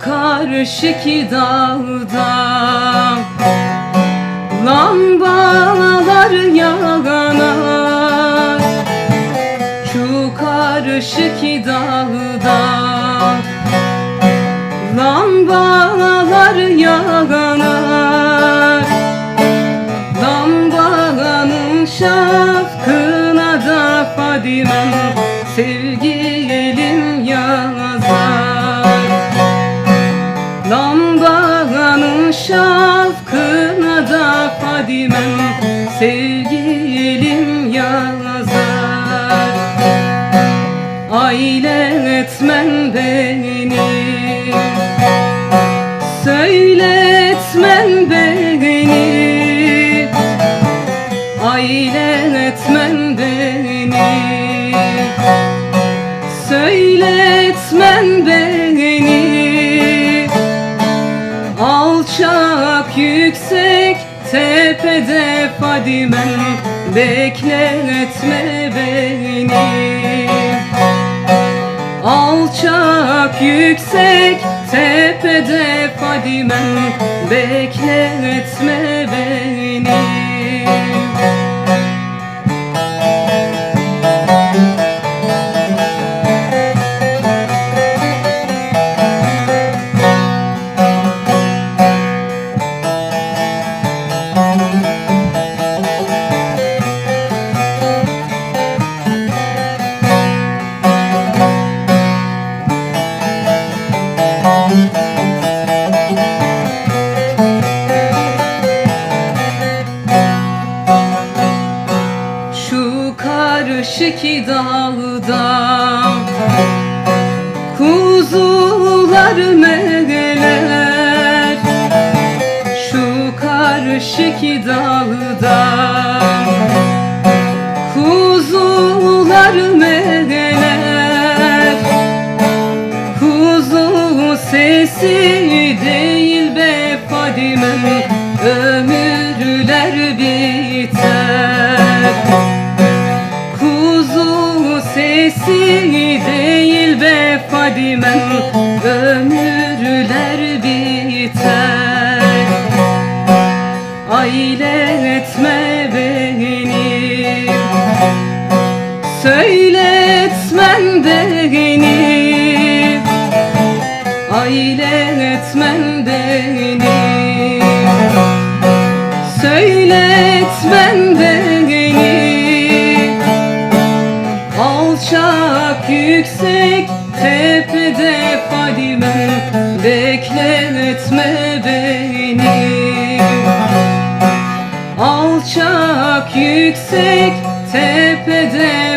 karşıki dağda Şu karşıki dağda Lambalar yanar Lambanın şafkına da Fadime'm sevgilim yazar Lambanın şafkına da Fadime'm sevgilim Aile etmen beni. Söyletmen beni. Aile etmen beni. Söyletmen beni. Alçak yüksek tepede Fadime'm Bekletme beni Alçak yüksek tepede Fadime'm Bekletme Şu karşıki dağda Kuzular megeler Şu karşıki dağda sesi değil be Fadime'm Ömürler biter. Kuzu sesi değil be Fadime'm Ömürler biter. Aile Alçak yüksek tepede Fadime'm Bekletme beni. Alçak yüksek tepede